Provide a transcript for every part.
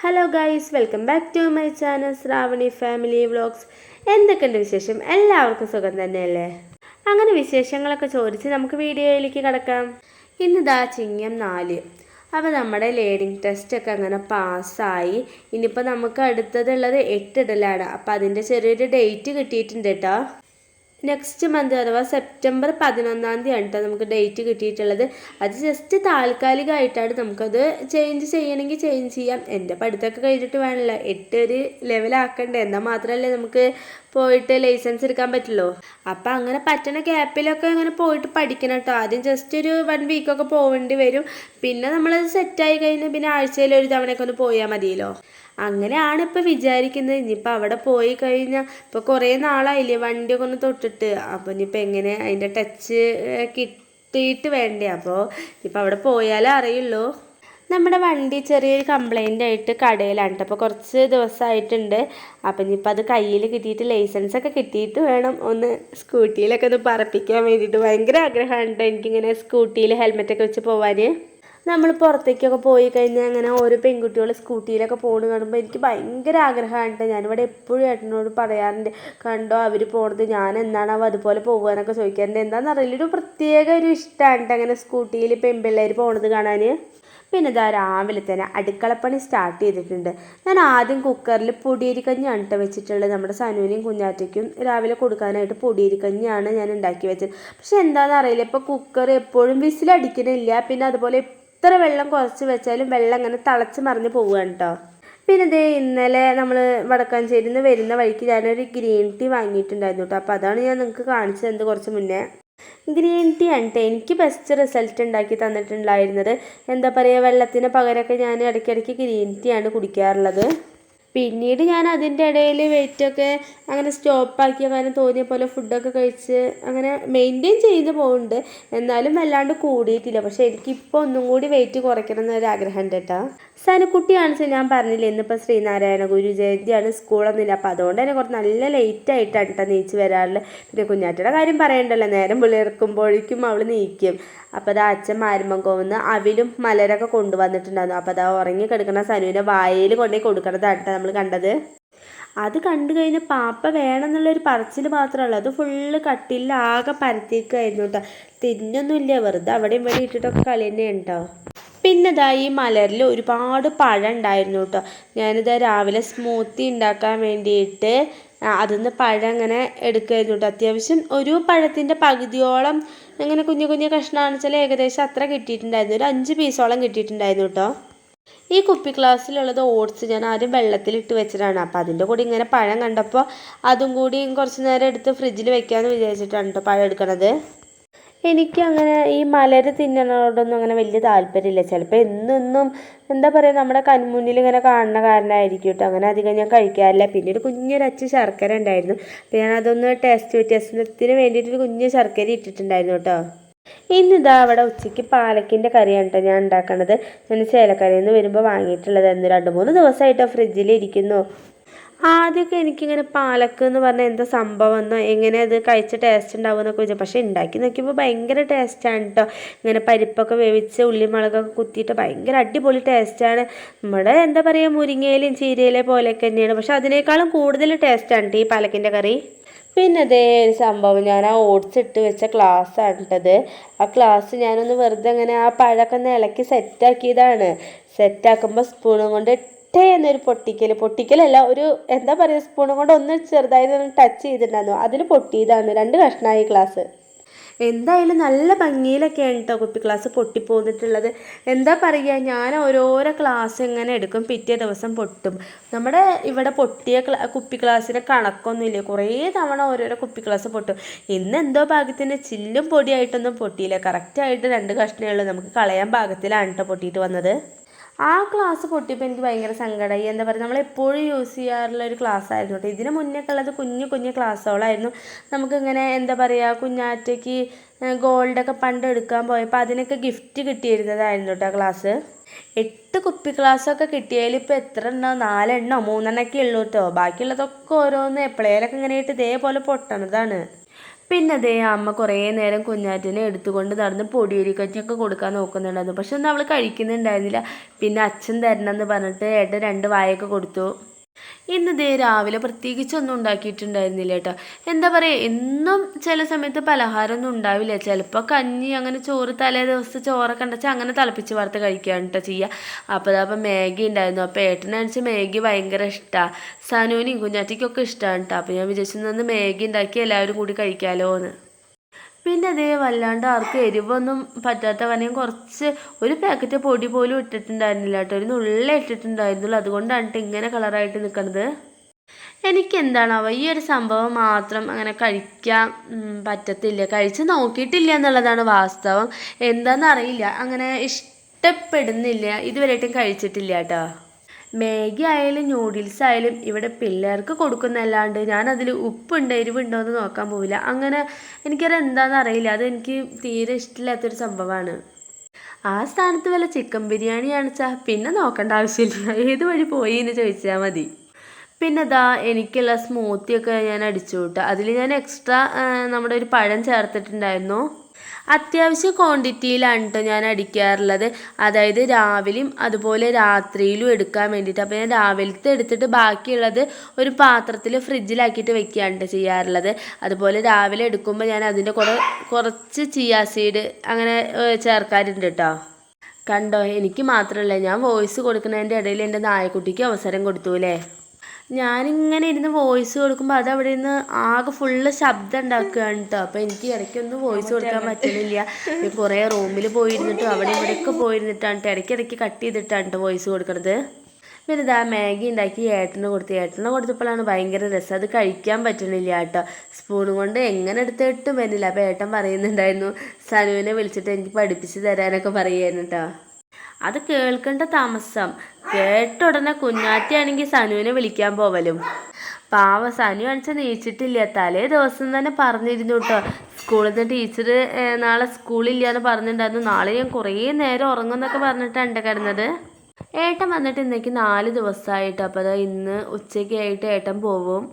Hello guys welcome back to my channel Shravani family vlogs എന്തൊക്കെയുണ്ട് വിശേഷം? എല്ലാവർക്കും സുഖം തന്നെയല്ലേ? അങ്ങനെ വിശേഷങ്ങളൊക്കെ ചോദിച്ച് നമുക്ക് വീഡിയോയിലേക്ക് കിടക്കാം. ഇന്നിതാ ചിങ്ങം നാല്. അപ്പോൾ നമ്മുടെ ലേണിംഗ് ടെസ്റ്റൊക്കെ അങ്ങനെ പാസ്സായി. ഇനിയിപ്പോൾ നമുക്ക് അടുത്തതുള്ളത് എട്ടിടലാണ്. അപ്പോൾ അതിന്റെ ചെറിയൊരു ഡേറ്റ് കിട്ടിയിട്ടുണ്ട് കേട്ടോ. നെക്സ്റ്റ് മന്ത് അഥവാ സെപ്റ്റംബർ പതിനൊന്നാം തീയതി ആണ് നമുക്ക് ഡേറ്റ് കിട്ടിയിട്ടുള്ളത്. അത് ജസ്റ്റ് താൽക്കാലികമായിട്ടാണ് നമുക്കത് ചേഞ്ച് ചെയ്യണമെങ്കിൽ ചേഞ്ച് ചെയ്യാം. എന്റെ പഠിത്തമൊക്കെ കഴിഞ്ഞിട്ട് വേണമല്ലോ. എട്ടൊരു ലെവലാക്കണ്ടേ എന്നാൽ മാത്രമല്ലേ നമുക്ക് പോയിട്ട് ലൈസൻസ് എടുക്കാൻ പറ്റുള്ളൂ അപ്പം അങ്ങനെ പറ്റണ ഗ്യാപ്പിലൊക്കെ അങ്ങനെ പോയിട്ട് പഠിക്കണം കേട്ടോ ആദ്യം ജസ്റ്റ് ഒരു വൺ വീക്കൊക്കെ പോകേണ്ടി വരും. പിന്നെ നമ്മളത് സെറ്റായി കഴിഞ്ഞാൽ പിന്നെ ആഴ്ചയിൽ ഒരു തവണയൊക്കെ ഒന്ന് പോയാൽ മതിയല്ലോ. അങ്ങനെയാണ് ഇപ്പം വിചാരിക്കുന്നത്. ഇനിയിപ്പോൾ അവിടെ പോയി കഴിഞ്ഞാൽ ഇപ്പോൾ കുറേ നാളായില്ലേ വണ്ടിയൊക്കെ ഒന്ന് തൊട്ടിട്ട്. അപ്പോൾ ഇനിയിപ്പോൾ എങ്ങനെ അതിന്റെ ടച്ച് കിട്ടിയിട്ട് വേണ്ടേ? അപ്പോൾ ഇപ്പം അവിടെ പോയാലേ അറിയുള്ളൂ. നമ്മുടെ വണ്ടി ചെറിയൊരു കംപ്ലൈന്റ് ആയിട്ട് കടയിലാണ്. അപ്പോൾ കുറച്ച് ദിവസമായിട്ടുണ്ട്. അപ്പം ഇനിയിപ്പോൾ അത് കയ്യിൽ കിട്ടിയിട്ട് ലൈസൻസ് ഒക്കെ കിട്ടിയിട്ട് വേണം ഒന്ന് സ്കൂട്ടിയിലൊക്കെ ഒന്ന് പറപ്പിക്കാൻ വേണ്ടിയിട്ട്. ഭയങ്കര ആഗ്രഹമാണ് ട്ടോ എനിക്കിങ്ങനെ സ്കൂട്ടിയിൽ ഹെൽമെറ്റൊക്കെ വെച്ച് പോവാൻ നമ്മൾ പുറത്തേക്കൊക്കെ പോയി കഴിഞ്ഞാൽ അങ്ങനെ ഓരോ പെൺകുട്ടികൾ സ്കൂട്ടിയിലൊക്കെ പോകുന്നത് കാണുമ്പോൾ എനിക്ക് ഭയങ്കര ആഗ്രഹമാണ് ഞാനിവിടെ എപ്പോഴും ഏട്ടനോട് പറയാറുണ്ട് കണ്ടോ അവർ പോണത് ഞാൻ എന്നാണാവോ അതുപോലെ പോകാനൊക്കെ ചോദിക്കാറുണ്ട്. എന്താണെന്ന് അറിയില്ല. ഒരു പ്രത്യേക ഒരു ഇഷ്ടമാണ് അങ്ങനെ സ്കൂട്ടിയിൽ പെൺപിള്ളേർ പോണത് കാണാൻ പിന്നെ ഇതാ രാവിലെ തന്നെ അടുക്കളപ്പണി സ്റ്റാർട്ട് ചെയ്തിട്ടുണ്ട്. ഞാൻ ആദ്യം കുക്കറിൽ പൊടിയരിക്കഞ്ഞി കേട്ടോ വെച്ചിട്ടുള്ളത് നമ്മുടെ സനുവിനെയും കുഞ്ഞാറ്റയ്ക്കും രാവിലെ കൊടുക്കാനായിട്ട് പൊടിയരിക്കഞ്ഞിയാണ് ഞാൻ ഉണ്ടാക്കി വെച്ചത്. പക്ഷെ എന്താണെന്ന് അറിയില്ല. ഇപ്പോൾ കുക്കർ എപ്പോഴും വിസിലടിക്കണില്ല പിന്നെ അതുപോലെ എത്ര വെള്ളം കുറച്ച് വെച്ചാലും വെള്ളം അങ്ങനെ തിളച്ച് മറിഞ്ഞ് പോവുകയാണ് കേട്ടോ. പിന്നെ ഇതേ ഇന്നലെ നമ്മൾ വടക്കാഞ്ചേരിയിൽ നിന്ന് വരുന്ന വഴിക്ക് ഞാനൊരു ഗ്രീൻ ടീ വാങ്ങിയിട്ടുണ്ടായിരുന്നു കേട്ടോ. അപ്പോൾ അതാണ് ഞാൻ നിങ്ങൾക്ക് കാണിച്ചു തന്നത് കുറച്ച് മുന്നേ. ഗ്രീൻ ടീ ആണ്ട്ടെ എനിക്ക് ബെസ്റ്റ് റിസൾട്ട് ഉണ്ടാക്കി തന്നിട്ടുണ്ടായിരുന്നത്. എന്താ പറയുക വെള്ളത്തിന് പകരമൊക്കെ ഞാൻ ഇടയ്ക്കിടയ്ക്ക് ഗ്രീൻ ടീ ആണ് കുടിക്കാറുള്ളത്. പിന്നീട് ഞാൻ അതിന്റെ ഇടയിൽ വെയിറ്റൊക്കെ അങ്ങനെ സ്റ്റോപ്പാക്കി അങ്ങനെ തോന്നിയ പോലെ ഫുഡൊക്കെ കഴിച്ച് അങ്ങനെ മെയിന്റെയിൻ ചെയ്ത് പോകുന്നുണ്ട് എന്നാലും വല്ലാണ്ട് കൂടിയിട്ടില്ല. പക്ഷേ എനിക്കിപ്പോൾ ഒന്നും കൂടി വെയിറ്റ് കുറയ്ക്കണം എന്നൊരു ആഗ്രഹമുണ്ട് കേട്ടോ. സനക്കുട്ടിയാണ് ഞാൻ പറഞ്ഞില്ലേ ഇന്നിപ്പോൾ ശ്രീനാരായണ ഗുരു ജയന്തിയാണ് സ്കൂളൊന്നുമില്ല അപ്പോൾ അതുകൊണ്ട് തന്നെ കുറച്ച് നല്ല ലേറ്റ് ആയിട്ടാണ് കേട്ടോ നീച്ച് വരാറുള്ളത്. പിന്നെ കുഞ്ഞാറ്റയുടെ കാര്യം പറയണ്ടല്ലോ നേരം പുള്ളിയിറക്കുമ്പോഴേക്കും അവൾ നീക്കും. അപ്പോൾ അത് അച്ഛൻ മാരുമ്പങ്കോന്ന് അവിലും മലരൊക്കെ കൊണ്ടുവന്നിട്ടുണ്ടായിരുന്നു. അപ്പോൾ അത് ഉറങ്ങി കിടക്കുന്ന സനുവിന്റെ വായയിൽ കൊണ്ടുപോയി കൊടുക്കണതാണ് കേട്ടോ നമ്മൾ കണ്ടത്. അത് കണ്ടു കഴിഞ്ഞ പാപ്പ വേണം എന്നുള്ളൊരു പറച്ചിൽ മാത്രമല്ല അത് ഫുള്ള് കട്ടിലാകെ പരത്തിക്കായിരുന്നു കേട്ടോ. തിന്നൊന്നുമില്ല വെറുതെ അവിടെയും ഇവിടെ ഇട്ടിട്ടൊക്കെ കളി തന്നെ ഉണ്ടോ പിന്നെ ഇതാ ഈ മലരിൽ ഒരുപാട് പഴം ഉണ്ടായിരുന്നു കേട്ടോ. ഞാനിതാ രാവിലെ സ്മൂത്തി ഉണ്ടാക്കാൻ വേണ്ടിയിട്ട് അതിന്ന് പഴം അങ്ങനെ എടുക്കുമായിരുന്നു കേട്ടോ. അത്യാവശ്യം ഒരു പഴത്തിന്റെ പകുതിയോളം അങ്ങനെ കുഞ്ഞു കുഞ്ഞു കഷ്ണമാണെന്ന് വെച്ചാൽ ഏകദേശം അത്ര കിട്ടിയിട്ടുണ്ടായിരുന്നു. ഒരു അഞ്ച് പീസോളം കിട്ടിയിട്ടുണ്ടായിരുന്നു കേട്ടോ. ഈ കുപ്പി ഗ്ലാസ്സിലുള്ളത് ഓട്സ് ഞാൻ ആദ്യം വെള്ളത്തിലിട്ട് വെച്ചതാണ്. അപ്പോൾ അതിന്റെ കൂടെ ഇങ്ങനെ പഴം കണ്ടപ്പോൾ അതും കൂടി കുറച്ച് നേരം എടുത്ത് ഫ്രിഡ്ജിൽ വെക്കാമെന്ന് വിചാരിച്ചിട്ടാണ് കേട്ടോ പഴം എടുക്കണത്. എനിക്കങ്ങനെ ഈ മലര് തിന്നണോടൊന്നും അങ്ങനെ വലിയ താല്പര്യമില്ല. ചിലപ്പോൾ എന്നൊന്നും എന്താ പറയുക നമ്മുടെ കൺമുന്നിൽ ഇങ്ങനെ കാണുന്ന കാരണമായിരിക്കും കേട്ടോ അങ്ങനെ അധികം ഞാൻ കഴിക്കാറില്ല. പിന്നെ ഒരു കുഞ്ഞൊരച്ച് ശർക്കര ഉണ്ടായിരുന്നു. അപ്പോൾ ഞാൻ അതൊന്ന് ടേസ്റ്റ് വ്യത്യാസത്തിന് വേണ്ടിയിട്ട് ഒരു കുഞ്ഞ് ശർക്കര ഇട്ടിട്ടുണ്ടായിരുന്നു കേട്ടോ ഇന്നിതാ അവിടെ ഉച്ചയ്ക്ക് പാലക്കിന്റെ കറിയാണ് കേട്ടോ ഞാൻ ഉണ്ടാക്കണത്. ഞാൻ ചേലക്കരയിൽ വരുമ്പോൾ എന്ന് രണ്ട് മൂന്ന് ദിവസമായിട്ടോ ഫ്രിഡ്ജിൽ ഇരിക്കുന്നു. ആദ്യമൊക്കെ എനിക്കിങ്ങനെ പാലക്ക് എന്ന് പറഞ്ഞാൽ എന്താ സംഭവം എന്നോ എങ്ങനെ അത് കഴിച്ച ടേസ്റ്റ് ഉണ്ടാവും എന്നൊക്കെ ചോദിച്ചാൽ പക്ഷേ ഉണ്ടാക്കി നോക്കിയപ്പോൾ ഭയങ്കര ടേസ്റ്റാണ് കേട്ടോ. ഇങ്ങനെ പരിപ്പൊക്കെ വേവിച്ച് ഉള്ളിമുളകൊക്കെ കുത്തിയിട്ട് ഭയങ്കര അടിപൊളി ടേസ്റ്റാണ് നമ്മുടെ എന്താ പറയുക മുരിങ്ങയിലും ചീരയിലെ പോലെയൊക്കെ തന്നെയാണ്. പക്ഷേ അതിനേക്കാളും കൂടുതൽ ടേസ്റ്റാണ് കേട്ടോ ഈ പാലക്കിന്റെ കറി. പിന്നെ അതേ ഒരു സംഭവം. ഞാൻ ആ ഓട്സ് ഇട്ട് വെച്ച ഗ്ലാസ് ആണിട്ടത്. ആ ഗ്ലാസ് ഞാനൊന്ന് വെറുതെ അങ്ങനെ ആ പഴമൊക്കെ ഒന്ന് ഇളക്കി സെറ്റാക്കിയതാണ് സെറ്റാക്കുമ്പോൾ സ്പൂണും കൊണ്ട് ഒറ്റ എന്നൊരു പൊട്ടിക്കൽ പൊട്ടിക്കലല്ല ഒരു എന്താ പറയുക സ്പൂണും കൊണ്ട് ഒന്ന് ഒന്ന് ടച്ച് ചെയ്തിട്ടുണ്ടായിരുന്നു. അതിൽ പൊട്ടിയതാണ്. രണ്ട് കഷ്ണമായി ഗ്ലാസ് എന്തായാലും നല്ല ഭംഗിയിലൊക്കെയാണ് കേട്ടോ കുപ്പി ഗ്ലാസ് പൊട്ടിപ്പോന്നിട്ടുള്ളത്. എന്താ പറയുക ഞാൻ ഓരോരോ ക്ലാസ് ഇങ്ങനെ എടുക്കും പിറ്റേ ദിവസം പൊട്ടും. നമ്മുടെ ഇവിടെ പൊട്ടിയ കുപ്പി ക്ലാസ്സിന് കണക്കൊന്നുമില്ല? കുറേ തവണ ഓരോരോ കുപ്പി ക്ലാസ് പൊട്ടും. ഇന്ന് എന്തോ ഭാഗത്തിന് ചില്ലും പൊടിയായിട്ടൊന്നും പൊട്ടിയില്ല. കറക്റ്റായിട്ട് രണ്ട് കഷ്ണമേ ഉള്ളൂ. നമുക്ക് കളയാൻ പാകത്തിലാണ് കേട്ടോ പൊട്ടിയിട്ട് വന്നത്. ആ ക്ലാസ് പൊട്ടിയപ്പോൾ എനിക്ക് ഭയങ്കര സങ്കടമായി എന്താ പറയുക നമ്മൾ എപ്പോഴും യൂസ് ചെയ്യാറുള്ള ഒരു ക്ലാസ് ആയിരുന്നു കേട്ടോ. ഇതിന് മുന്നേ ഉള്ളത് കുഞ്ഞു കുഞ്ഞു ക്ലാസ്സുകളായിരുന്നു നമുക്കിങ്ങനെ എന്താ പറയുക കുഞ്ഞാറ്റയ്ക്ക് ഗോൾഡൊക്കെ പണ്ട് എടുക്കാൻ പോയപ്പോൾ അതിനൊക്കെ ഗിഫ്റ്റ് കിട്ടിയിരുന്നതായിരുന്നു കേട്ടോ ക്ലാസ് എട്ട് കുപ്പി ഗ്ലാസ്സൊക്കെ കിട്ടിയതിൽ ഇപ്പോൾ എത്ര എണ്ണോ നാലെണ്ണോ? മൂന്നെണ്ണമൊക്കെ ഉള്ളൂ കേട്ടോ. ബാക്കിയുള്ളതൊക്കെ ഓരോന്ന് എപ്പോഴേലൊക്കെ ഇങ്ങനെയായിട്ട് ഇതേപോലെ പൊട്ടണതാണ്. പിന്നെ അതേ അമ്മ കുറേ നേരം കുഞ്ഞാറ്റിനെ എടുത്തുകൊണ്ട് നടന്ന് പൊടിയരിക്കഞ്ഞൊക്കെ കൊടുക്കാൻ നോക്കുന്നുണ്ടായിരുന്നു. പക്ഷെ ഒന്നും അവൾ കഴിക്കുന്നുണ്ടായിരുന്നില്ല. പിന്നെ അച്ഛൻ തരണമെന്ന് പറഞ്ഞിട്ട് ഏട്ടൻ രണ്ട് വായൊക്കെ കൊടുത്തു. ഇന്ന് ദേ രാവിലെ പ്രത്യേകിച്ചൊന്നും ഉണ്ടാക്കിയിട്ടുണ്ടായിരുന്നില്ല കേട്ടോ. എന്താ പറയുക എന്നും ചില സമയത്ത് പലഹാരമൊന്നും ഉണ്ടാവില്ല. ചിലപ്പോൾ കഞ്ഞി അങ്ങനെ ചോറ് തലേ ദിവസത്തെ ചോറൊക്കെ ഉണ്ടെച്ചാൽ അങ്ങനെ തിളപ്പിച്ച് വറുത്ത് കഴിക്കുകയാണ് കേട്ടോ ചെയ്യുക അപ്പോൾ അപ്പോൾ മാഗി ഉണ്ടായിരുന്നു. അപ്പോൾ ഏട്ടനടിച്ച് മാഗി ഭയങ്കര ഇഷ്ടമാണ് സനുവിനും കുഞ്ഞാറ്റിക്കൊക്കെ ഇഷ്ടമാണ് കേട്ടോ അപ്പോൾ ഞാൻ വിചാരിച്ചു മാഗി ഉണ്ടാക്കി എല്ലാവരും കൂടി കഴിക്കാമല്ലോ എന്ന് പിന്നെ അതേ വല്ലാണ്ട് ആർക്കും എരിവൊന്നും പറ്റാത്ത കാരണം കുറച്ച് ഒരു പാക്കറ്റ് പൊടി പോലും ഇട്ടിട്ടുണ്ടായിരുന്നില്ല കേട്ടോ. ഒരു നുള്ള ഇട്ടിട്ടുണ്ടായിരുന്നുള്ളൂ. അതുകൊണ്ടാണ് കേട്ടോ ഇങ്ങനെ കളറായിട്ട് നിൽക്കുന്നത് എനിക്ക് എന്താണാവോ ഈ ഒരു സംഭവം മാത്രം അങ്ങനെ കഴിക്കാൻ പറ്റത്തില്ല. കഴിച്ച് നോക്കിയിട്ടില്ല എന്നുള്ളതാണ് വാസ്തവം. എന്താണെന്ന് അറിയില്ല. അങ്ങനെ ഇഷ്ടപ്പെടുന്നില്ല. ഇതുവരെയായിട്ടും കഴിച്ചിട്ടില്ല കേട്ടോ. മാഗി ആയാലും ന്യൂഡിൽസ് ആയാലും ഇവിടെ പിള്ളേർക്ക് കൊടുക്കുന്നല്ലാണ്ട് ഞാനതിൽ ഉപ്പുണ്ട് എരിവുണ്ടോ എന്ന് നോക്കാൻ പോവില്ല. അങ്ങനെ എനിക്കത് എന്താണെന്ന് അറിയില്ല. അത് എനിക്ക് തീരെ ഇഷ്ടമില്ലാത്തൊരു സംഭവമാണ്. ആ സ്ഥാനത്ത് വല്ല ചിക്കൻ ബിരിയാണി ആണെച്ചാൽ പിന്നെ നോക്കേണ്ട ആവശ്യമില്ല. ഏത് വഴി പോയി എന്ന് ചോദിച്ചാൽ മതി. പിന്നെ ദാ എനിക്കുള്ള സ്മൂത്തിയൊക്കെ ഞാൻ അടിച്ചു വിട്ടു അതിൽ ഞാൻ എക്സ്ട്രാ നമ്മുടെ ഒരു പഴം ചേർത്തിട്ടുണ്ടായിരുന്നു. അത്യാവശ്യം ക്വാണ്ടിറ്റിയിലാണ് ഞാൻ അടിക്കാറുള്ളത്. അതായത് രാവിലെയും അതുപോലെ രാത്രിയിലും എടുക്കാൻ വേണ്ടിയിട്ട്. അപ്പോൾ ഞാൻ രാവിലത്തെ എടുത്തിട്ട് ബാക്കിയുള്ളത് ഒരു പാത്രത്തിൽ ഫ്രിഡ്ജിലാക്കിയിട്ട് വെക്കുകയാണ് ചെയ്യാറുള്ളത്. അതുപോലെ രാവിലെ എടുക്കുമ്പോൾ ഞാൻ അതിന്റെ കൂടെ കുറച്ച് ചിയാ സീഡ് അങ്ങനെ ചേർക്കാറുണ്ട് കേട്ടോ കണ്ടോ? എനിക്ക് മാത്രമല്ല ഞാൻ വോയിസ് കൊടുക്കുന്നതിന്റെ ഇടയിൽ എന്റെ നായക്കുട്ടിക്ക് അവസരം കൊടുത്തു അല്ലേ ഞാനിങ്ങനെ ഇരുന്ന് വോയിസ് കൊടുക്കുമ്പോൾ അത് അവിടെ നിന്ന് ആകെ ഫുള്ള് ശബ്ദം ഉണ്ടാക്കുകയാണ് കേട്ടോ അപ്പോൾ എനിക്ക് ഇടയ്ക്കൊന്നും വോയിസ് കൊടുക്കാൻ പറ്റുന്നില്ല കുറേ റൂമിൽ പോയിരുന്നിട്ടും അവിടെ ഇവിടെയൊക്കെ പോയിരുന്നിട്ടാണ് കേട്ടോ ഇടയ്ക്കിടയ്ക്ക് കട്ട് ചെയ്തിട്ടാണ് കേട്ടോ വോയിസ് കൊടുക്കുന്നത് പിന്നെ ഇതാ മാഗി ഉണ്ടാക്കി ഏട്ടന് കൊടുത്തു. ഏട്ടന് കൊടുത്തപ്പോഴാണ് ഭയങ്കര രസം. അത് കഴിക്കാൻ പറ്റുന്നില്ല കേട്ടോ സ്പൂൺ കൊണ്ട് എങ്ങനെ എടുത്തിട്ടും വരുന്നില്ല. അപ്പോൾ ഏട്ടൻ പറയുന്നുണ്ടായിരുന്നു സനുവിനെ വിളിച്ചിട്ട് എനിക്ക് പഠിപ്പിച്ച് തരാനൊക്കെ പറയുമായിരുന്നു കേട്ടോ അത് കേൾക്കേണ്ട താമസം. കേട്ട ഉടനെ കുഞ്ഞാറ്റിയാണെങ്കിൽ സനുവിനെ വിളിക്കാൻ പോവലും. പാവ സനു കാണിച്ച നീച്ചിട്ടില്ല. തലേ ദിവസം തന്നെ പറഞ്ഞിരുന്നു കേട്ടോ സ്കൂളിൽ നിന്ന് ടീച്ചർ നാളെ സ്കൂളില്ല എന്ന് പറഞ്ഞിട്ടുണ്ടായിരുന്നു. നാളെ ഞാൻ കുറേ നേരം ഉറങ്ങുമെന്നൊക്കെ പറഞ്ഞിട്ടാണ് കിടന്നത്. ഏട്ടൻ വന്നിട്ട് ഇന്നേക്ക് നാല് ദിവസമായിട്ട്. അപ്പോൾ അത് ഇന്ന് ഉച്ചയ്ക്ക് ആയിട്ട് ഏട്ടൻ പോവും.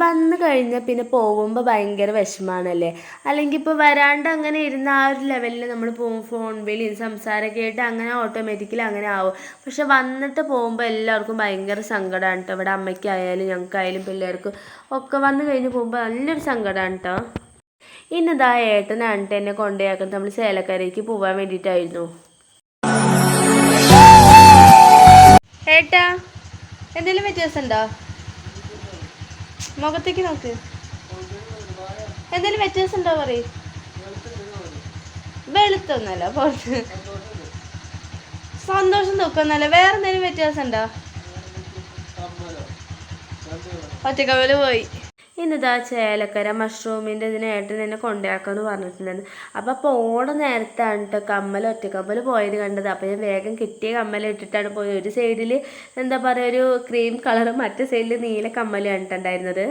വന്നു കഴിഞ്ഞാൽ പിന്നെ പോകുമ്പോൾ ഭയങ്കര വിഷമാണല്ലേ? അല്ലെങ്കിൽ ഇപ്പോൾ വരാണ്ട് അങ്ങനെ ഇരുന്ന ആ ഒരു ലെവലിൽ നമ്മൾ പോകും ഫോൺ വിളിയും സംസാരമൊക്കെ ആയിട്ട് അങ്ങനെ ഓട്ടോമാറ്റിക്കലി അങ്ങനെ ആവും. പക്ഷെ വന്നിട്ട് പോകുമ്പോൾ എല്ലാവർക്കും ഭയങ്കര സങ്കടമാണ് കേട്ടോ ഇവിടെ അമ്മയ്ക്കായാലും ഞങ്ങൾക്കായാലും പിള്ളേർക്കും ഒക്കെ വന്നു കഴിഞ്ഞ് പോകുമ്പോൾ നല്ലൊരു സങ്കടമാണ് കേട്ടോ ഇന്നതാ ഏട്ടനാണ് ട്ടോ എന്നെ കൊണ്ടുപോയാക്കുന്നത് നമ്മൾ ചേലക്കരയ്ക്ക് പോവാൻ വേണ്ടിയിട്ടായിരുന്നു ഏട്ടാ എന്തെങ്കിലും വ്യത്യാസം ഉണ്ടോ മുഖത്തേക്ക് നോക്ക്. എന്തെങ്കിലും വ്യത്യാസം ഉണ്ടോ പറ വെളുത്തൊന്നല്ല പുറത്ത് സന്തോഷം തൂക്കൊന്നല്ല വേറെ എന്തെങ്കിലും വ്യത്യാസം ഉണ്ടോ? ഒറ്റക്കവൽ പോയി. ഇന്നിതാ ചേലക്കര മഷ്റൂമിന്റെ ഇതിന് ഏട്ടൻ എന്നെ കൊണ്ടാക്കാന്ന് പറഞ്ഞിട്ടുണ്ടായിരുന്നു. അപ്പോൾ പോണ നേരത്താണ് കേട്ടോ കമ്മൽ ഒറ്റക്കമ്മൽ പോയത് കണ്ടത്. അപ്പോൾ ഞാൻ വേഗം കിട്ടിയ കമ്മൽ ഇട്ടിട്ടാണ് പോയത്. ഒരു സൈഡിൽ എന്താ പറയുക ഒരു ക്രീം കളറും മറ്റേ സൈഡിൽ നീല കമ്മൽ കണ്ടിട്ടുണ്ടായിരുന്നത്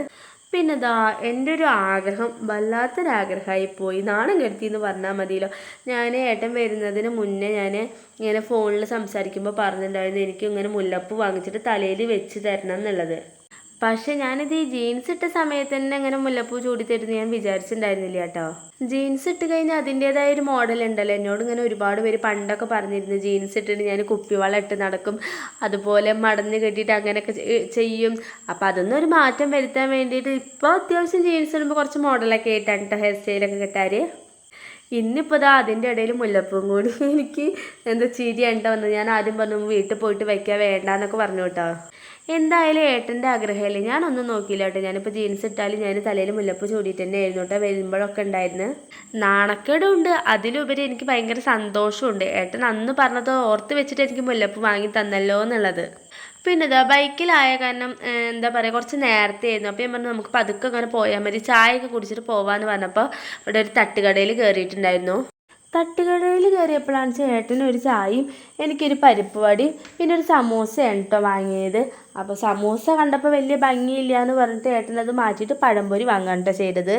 പിന്നെ ദാ എന്റെ ഒരു ആഗ്രഹം വല്ലാത്തൊരാഗ്രഹമായി പോയി. നാണം കെടുത്തി എന്ന് പറഞ്ഞാൽ മതിയല്ലോ. ഞാൻ ഏട്ടൻ വരുന്നതിന് മുന്നേ ഞാൻ ഇങ്ങനെ ഫോണിൽ സംസാരിക്കുമ്പോൾ പറഞ്ഞിട്ടുണ്ടായിരുന്നു എനിക്ക് ഇങ്ങനെ മുല്ലപ്പൂ വാങ്ങിച്ചിട്ട് തലയിൽ വെച്ച് തരണം എന്നുള്ളത്. പക്ഷെ ഞാനിത് ഈ ജീൻസ് ഇട്ട സമയത്ത് തന്നെ അങ്ങനെ മുല്ലപ്പൂ ചൂടിത്തരുന്ന് തരുന്നു ഞാൻ വിചാരിച്ചിട്ടുണ്ടായിരുന്നില്ല കേട്ടോ. ജീൻസ് ഇട്ട് കഴിഞ്ഞാൽ അതിന്റെതായ ഒരു മോഡൽ ഉണ്ടല്ലോ. എന്നോട് ഇങ്ങനെ ഒരുപാട് പേര് പണ്ടൊക്കെ പറഞ്ഞിരുന്നു ജീൻസ് ഇട്ടിട്ട് ഞാൻ കുപ്പിവള ഇട്ട് നടക്കും അതുപോലെ മടന്ന് കെട്ടിയിട്ട് അങ്ങനെയൊക്കെ ചെയ്യും. അപ്പം അതൊന്നും ഒരു മാറ്റം വരുത്താൻ വേണ്ടിയിട്ട് ഇപ്പോൾ അത്യാവശ്യം ജീൻസ് ഇടുമ്പോൾ കുറച്ച് മോഡലൊക്കെ ആയിട്ടാണ് കേട്ടോ ഹെയർ സ്റ്റൈലൊക്കെ കിട്ടാർ ഇന്നിപ്പോൾ ഇതാ അതിന്റെ ഇടയിൽ മുല്ലപ്പൂ കൂടി. എനിക്ക് എന്താ ചിരിയാണ് വന്നത്. ഞാൻ ആദ്യം പറഞ്ഞു വീട്ടിൽ പോയിട്ട് വയ്ക്കാൻ വേണ്ടാന്നൊക്കെ പറഞ്ഞു കേട്ടോ. എന്തായാലും ഏട്ടന്റെ ആഗ്രഹമല്ലേ? ഞാനൊന്നും നോക്കിയില്ല കേട്ടോ. ഞാനിപ്പോൾ ജീൻസ് ഇട്ടാലും ഞാൻ തലയിൽ മുല്ലപ്പൂ ചൂടിയിട്ട് തന്നെ ആയിരുന്നു കേട്ടോ. വരുമ്പോഴൊക്കെ ഉണ്ടായിരുന്നു. നാണക്കേടുണ്ട്. അതിലുപരി എനിക്ക് ഭയങ്കര സന്തോഷമുണ്ട്. ഏട്ടൻ അന്ന് പറഞ്ഞത് ഓർത്ത് വെച്ചിട്ട് എനിക്ക് മുല്ലപ്പൂ വാങ്ങി തന്നല്ലോ എന്നുള്ളത്. പിന്നെ ഇതാ ബൈക്കിലായ കാരണം എന്താ പറയുക കുറച്ച് നേരത്തെ ആയിരുന്നു. അപ്പോൾ ഞാൻ പറഞ്ഞു നമുക്ക് പതുക്കെ അങ്ങനെ പോയാൽ മതി. ചായയൊക്കെ കുടിച്ചിട്ട് പോവാന്ന് പറഞ്ഞപ്പോൾ ഇവിടെ ഒരു തട്ടുകടയിൽ കയറിയിട്ടുണ്ടായിരുന്നു തട്ടുകടയിൽ കയറിയപ്പോഴാണ് ചേട്ടന് ഒരു ചായയും എനിക്കൊരു പരിപ്പ് വടിയും പിന്നെ ഒരു സമൂസയാണ് കേട്ടോ വാങ്ങിയത്. അപ്പോൾ സമൂസ കണ്ടപ്പോൾ വലിയ ഭംഗിയില്ല എന്ന് പറഞ്ഞിട്ട് ചേട്ടനത് മാറ്റിയിട്ട് പഴംപൊരി വാങ്ങാൻ കേട്ടോ ചെയ്തത്.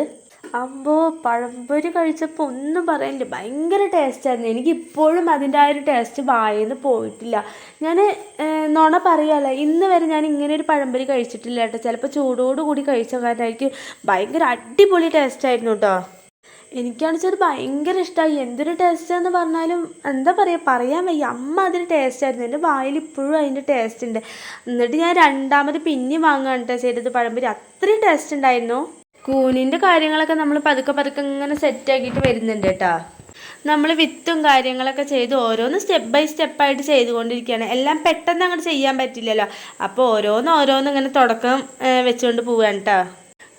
അമ്പോ പഴംപൊരി കഴിച്ചപ്പോൾ ഒന്നും പറയാനില്ല ഭയങ്കര ടേസ്റ്റായിരുന്നു എനിക്കിപ്പോഴും അതിന്റെ ആ ഒരു ടേസ്റ്റ് വായിന്ന് പോയിട്ടില്ല. ഞാൻ നുണ പറയാല്ല ഇന്ന് വരെ ഞാൻ ഇങ്ങനെ ഒരു പഴംപൊരി കഴിച്ചിട്ടില്ല കേട്ടോ. ചിലപ്പോൾ ചൂടോടുകൂടി കഴിച്ച കാരണമായിരിക്കും ഭയങ്കര അടിപൊളി ടേസ്റ്റായിരുന്നു കേട്ടോ. എനിക്കാണെന്ന് വെച്ചാൽ ഭയങ്കര ഇഷ്ടമായി എന്തൊരു ടേസ്റ്റാന്ന് പറഞ്ഞാലും എന്താ പറയുക പറയാൻ വയ്യ. അമ്മ അതിന് ടേസ്റ്റ് ആയിരുന്നു. എന്റെ വായിൽ ഇപ്പോഴും അതിന്റെ ടേസ്റ്റ് ഉണ്ട്. എന്നിട്ട് ഞാൻ രണ്ടാമത് പിന്നെ വാങ്ങാൻ കേട്ടോ ചെയ്തത്. പഴംപൊരി അത്രയും ടേസ്റ്റ് ഉണ്ടായിരുന്നു. കൂനിന്റെ കാര്യങ്ങളൊക്കെ നമ്മൾ പതുക്കെ പതുക്കെ ഇങ്ങനെ സെറ്റാക്കിയിട്ട് വരുന്നുണ്ട് കേട്ടോ നമ്മൾ വിത്തും കാര്യങ്ങളൊക്കെ ചെയ്ത് ഓരോന്ന് സ്റ്റെപ്പ് ബൈ സ്റ്റെപ്പായിട്ട് ചെയ്തുകൊണ്ടിരിക്കുകയാണ്. എല്ലാം പെട്ടെന്ന് അങ്ങോട്ട് ചെയ്യാൻ പറ്റില്ലല്ലോ. അപ്പോൾ ഓരോന്ന് ഓരോന്ന് ഇങ്ങനെ തുടക്കം വെച്ചുകൊണ്ട് പോവുകയാണ് കേട്ടോ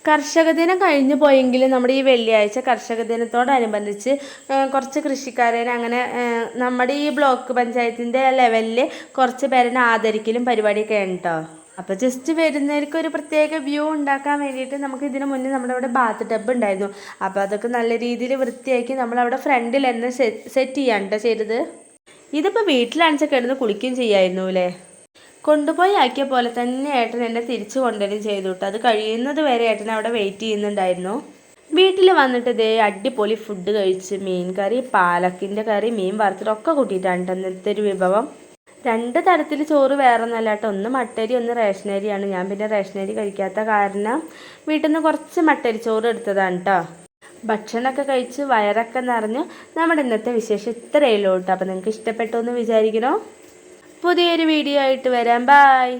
കർഷക ദിനം കഴിഞ്ഞു പോയെങ്കിലും നമ്മുടെ ഈ വെള്ളിയാഴ്ച കർഷക ദിനത്തോടനുബന്ധിച്ച് കുറച്ച് കൃഷിക്കാരെ അങ്ങനെ നമ്മുടെ ഈ ബ്ലോക്ക് പഞ്ചായത്തിന്റെ ലെവലിൽ കുറച്ച് പേരനെ ആദരിക്കലും പരിപാടിയൊക്കെ ഉണ്ട് അപ്പോൾ ജസ്റ്റ് വരുന്നവർക്ക് ഒരു പ്രത്യേക വ്യൂ ഉണ്ടാക്കാൻ വേണ്ടിയിട്ട് നമുക്ക് ഇതിന് മുന്നേ നമ്മുടെ അവിടെ ബാത്ത് ടബ് ഉണ്ടായിരുന്നു. അപ്പോൾ അതൊക്കെ നല്ല രീതിയിൽ വൃത്തിയാക്കി നമ്മളവിടെ ഫ്രണ്ടിൽ തന്നെ സെറ്റ് ചെയ്യാൻ കേട്ടോ ചെയ്തത്. ഇതിപ്പോൾ വീട്ടിലാണെച്ചാൽ കിടന്ന് കുളിക്കുകയും ചെയ്യായിരുന്നു അല്ലേ കൊണ്ടുപോയി ആക്കിയ പോലെ തന്നെ ഏട്ടൻ എന്നെ തിരിച്ചു കൊണ്ടുവരും ചെയ്തു കേട്ടോ. അത് കഴിയുന്നത് വരെ ഏട്ടൻ അവിടെ വെയിറ്റ് ചെയ്യുന്നുണ്ടായിരുന്നു. വീട്ടിൽ വന്നിട്ട് ഇതേ അടിപൊളി ഫുഡ് കഴിച്ച് മീൻ കറി പാലക്കിന്റെ കറി മീൻ വറുത്തതൊക്കെ കൂട്ടിയിട്ടാണ് ട്ടോ ഇന്നത്തെ ഒരു വിഭവം. രണ്ട് തരത്തിൽ ചോറ് വേറെ ഒന്നല്ല കേട്ടോ ഒന്ന് മട്ടരി ഒന്ന് റേഷനരിയാണ് ഞാൻ പിന്നെ റേഷനരി കഴിക്കാത്ത കാരണം വീട്ടിൽ നിന്ന് കുറച്ച് മട്ടരി ചോറ് എടുത്തതാണ് കേട്ടോ ഭക്ഷണമൊക്കെ കഴിച്ച് വയറൊക്കെ നിറഞ്ഞ് നമ്മുടെ ഇന്നത്തെ വിശേഷം ഇത്രയേ ഉള്ളൂ കേട്ടോ അപ്പോൾ നിങ്ങൾക്ക് ഇഷ്ടപ്പെട്ടു എന്ന് വിചാരിക്കണോ പുതിയൊരു വീഡിയോ ആയിട്ട് വരാം. ബായ്